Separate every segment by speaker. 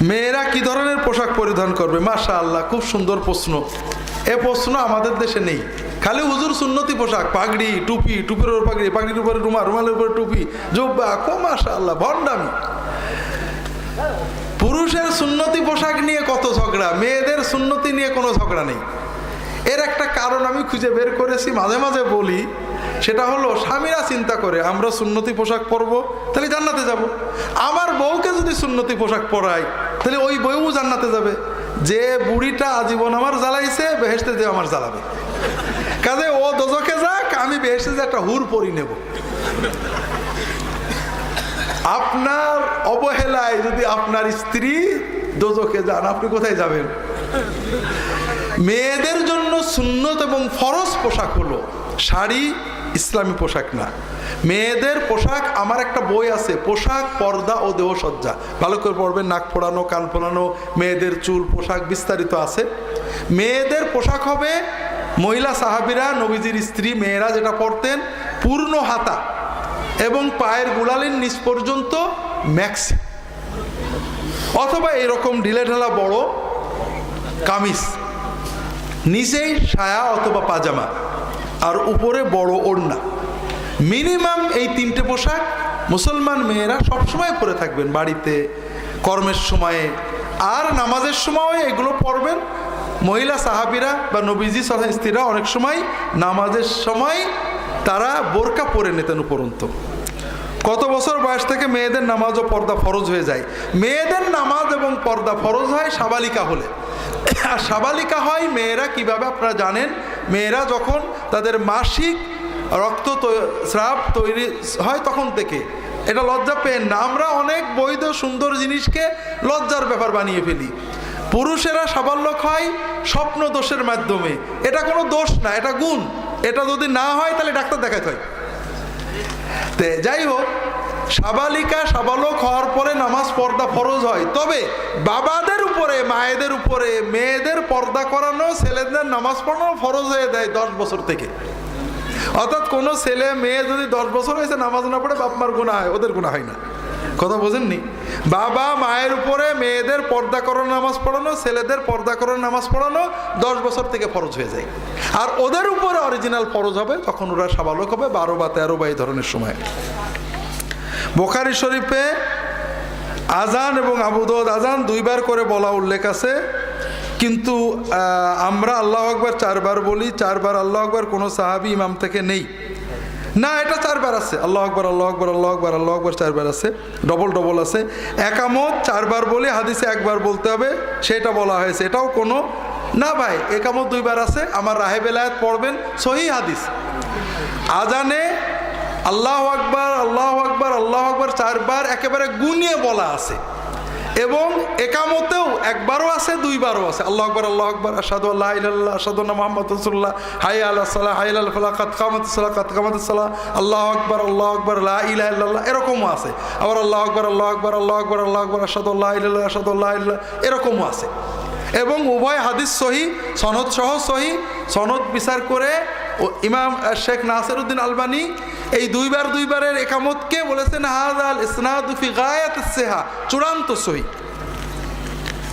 Speaker 1: মেয়েরা কি ধরনের পোশাক পরিধান করবে? মাশা আল্লাহ খুব সুন্দর প্রশ্ন। এ প্রশ্ন আমাদের দেশে নেই। খালি হুজুর সুন্নতি পোশাক, পাগড়ি, টুপি, টুপির উপর পাগড়ি, পাগড়ির উপরে রুমাল, রুমালের উপরে টুপি, জোব্বা, কো মাশা আল্লাহ ভণ্ডামি। পুরুষের সুন্নতি পোশাক নিয়ে কত ঝগড়া, মেয়েদের সুন্নতি নিয়ে কোনো ঝগড়া নেই। এর একটা কারণ আমি খুঁজে বের করেছি, মাঝে মাঝে বলি, সেটা হলো স্বামীরা চিন্তা করে, আমরা সুন্নতি পোশাক পরবো, তাহলে জান্নাতে যাব। আমার বউকে যদি সুন্নতি পোশাক পরাই তাহলে ওই বউ জান্নাতে যাবে। যে বুড়িটা আজীবন আমার জ্বালাইছে বেহেসতে যে আমার জ্বালাবে। কাজে ও দোজকে যাক, আমি বেহেসতে যে একটা হুর পরি নেব। আপনার অবহেলায় যদি আপনার স্ত্রী দোজকে যান, আপনি কোথায় যাবেন? মেয়েদের জন্য সুন্নত এবং ফরজ পোশাক হলো শাড়ি ইসলামী পোশাক না। মেয়েদের পোশাক আমার একটা বই আছে, পোশাক, পর্দা ও দেহসজ্জা। ভালো করে পড়বেন, নাক ফোড়ানো, কান ফোড়ানো মেয়েদের চুল, পোশাক বিস্তারিত আছে। মেয়েদের পোশাক হবে মহিলা সাহাবিরা, নবীজির স্ত্রী, মেয়েরা যেটা পরতেন, পূর্ণ হাতা এবং পায়ের গুলালির নিচ পর্যন্ত ম্যাক্সি। অথবা এরকম ঢিলে ঢালা বড় কামিজ নিচেই সায়া অথবা পাজামা। আর উপরে বড় ওড়না। মিনিমাম এই তিনটে পোশাক মুসলমান মেয়েরা সবসময় পরে থাকবেন বাড়িতে, কর্মের সময়ে। আর নামাজের সময় এগুলো পরবেন। মহিলা সাহাবিরা বা নবীজি সহ স্ত্রীরা অনেক সময় নামাজের সময় তারা বোরকা পরে নিতেন উপরন্ত কত বছর বয়স থেকে মেয়েদের নামাজ ও পর্দা ফরজ হয়ে যায়। মেয়েদের নামাজ এবং পর্দা ফরজ হয় সাবালিকা হলে। আর সাবালিকা হয় মেয়েরা কীভাবে আপনারা জানেন? মেয়েরা যখন তাদের মাসিক রক্ত স্রাব তৈরি হয় তখন থেকে। এটা লজ্জা পেন না। আমরা অনেক বৈধ সুন্দর জিনিসকে লজ্জার ব্যাপার বানিয়ে ফেলি। পুরুষেরা সাবাল্যক হয় স্বপ্ন দোষের মাধ্যমে। এটা কোনো দোষ না, এটা গুণ। এটা যদি না হয়, তাহলে ডাক্তার দেখাতে হয়। যাই হোক সাবালিকা সাবালক হওয়ার পরে নামাজ পর্দা ফরজ হয়। তবে বাবাদের উপরে, মায়েদের উপরে, মেয়েদের পর্দা করানো, ছেলেদের নামাজ পড়ানো ফরজ হয়ে দেয় দশ বছর থেকে। অর্থাৎ কোনো ছেলে, মেয়ে যদি দশ বছর হয়েছে নামাজ না পড়ে, বাপ মার গুণা হয়, ওদের গুণা হয় না। কথা বোঝেননি? বাবা মায়ের উপরে, মেয়েদের পর্দা করার নামাজ পড়ানো, ছেলেদের পর্দা করার নামাজ পড়ানো দশ বছর থেকে ফরজ হয়ে যায়। আর ওদের উপরে অরিজিনাল ফরজ হবে, তখন ওরা সাবালক হবে বারো বা তেরো বা এই ধরনের সময়। বোখারি শরীফে আজান এবং আবুদৌদ আজান দুইবার করে বলা উল্লেখ আছে। কিন্তু আমরা আল্লাহ আকবর চারবার বলি, চারবার আল্লাহ আকবর কোনো সাহাবি ইমাম থেকে নেই। না, এটা চারবার আছে। আল্লাহ আকবর আল্লাহ আকবর আল্লাহ আকবর আল্লাহ আকবর চারবার আছে। ডবল ডবল আছে। একামত চারবার বলে, হাদিসে একবার বলতে হবে, সেটা বলা হয়েছে। এটাও কোনো, না ভাই, একামত দুইবার আছে। আমার রাহে বেলায়াত পড়বেন, সহি হাদিস। আজানে আল্লাহ আকবার আল্লাহ আকবার আল্লাহ আকবার চারবার একেবারে গুনিয়ে বলা আছে এবং একামতেও একবারও আছে দুইবারও আছে আল্লাহ আকবর আল্লাহ আকবর আসাদু আল্লাহ ইল্লাহ আসাদুল্লাহ মোহাম্মদ রসুল্লাহ হাই আল্লাহ সাল্লাহ হাই আল্লাহ ফালাহ কাত কামত সাল্লাহ কাত কামত সাল্লাহ আল্লাহ আকবর আল্লাহ আকবর লা ইলাহ এরকমও আছে আবার আল্লাহ আকবর আল্লাহ আকবর আল্লাহ আকবর আল্লাহ আকবর আসাদুল্লাহ ইল্লাহ আসাদুল্লাহ ইল্লাহ এরকমও আছে এবং উভয় হাদিস সহি সনদ সহ সহি সনদ বিচার করে ইমাম শেখ নাসির উদ্দিন আলবানি এই দুইবার দুইবারের একামতকে বলেছেন হাজ আল ইসনাদুফি গায়াত সেহা। চূড়ান্ত সহি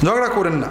Speaker 1: ঝগড়া করেন না।